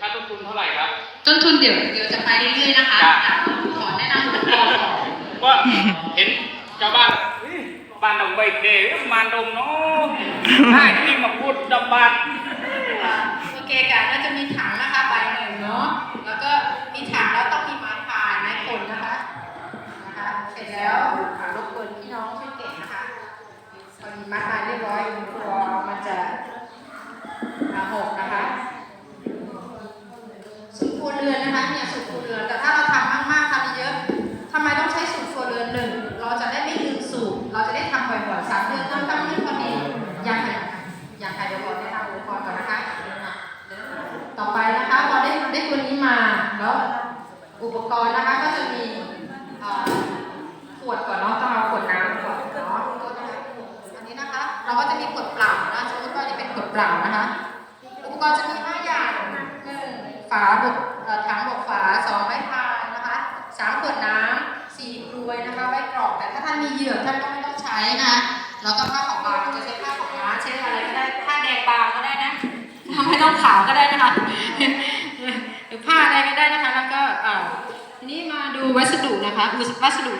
ค่าต้นทุนเท่าไหร่ครับ ต้นทุนเดี๋ยวเดี๋ยวจะไปเรื่อยๆนะคะจ้ะแต่ขอแนะนำอุปกรณ์ก่อนก็เห็นชาวบ้านเฮ้ยบ้านดงใบเดมานดงเนาะใช่ที่มาพูดดำบานโอเคกันก็จะมีถังนะคะใบหนึ่งเนาะแล้วก็มีถังแล้วต้องมีไม้พายไม้ขนนะคะนะคะเสร็จแล้วอ่ารบกวนพี่น้องช่วยเก็บนะคะพอมีไม้พายเรียบร้อยกลั อุปกรณ์นะคะก็จะมีขวดก่อนเนาะต้องเอาขวดน้ำก่อนเนาะอันนี้นะคะ เราก็จะมีขวดเปล่านะสมมติว่าจะเป็นขวดเปล่านะคะ อุปกรณ์จะมี5อย่างหนึ่งฝาบกถังบกฝาสองไม้พายนะคะสามขวดน้ำสี่กรวยนะคะไว้กรอกแต่ถ้าท่านมีเหยือท่านก็ไม่ต้องใช้นะแล้วก็ผ้าขาวบางจะใช้ผ้าขาวม้าใช้อะไรก็ได้ผ้าแดงบางก็ได้นะไม่ต้องขาวก็ได้นะคะหรือผ้าอะไรก็ได้นะคะ แล้วก็เอ่อที นี้มาดูวัสดุนะคะวัสดุ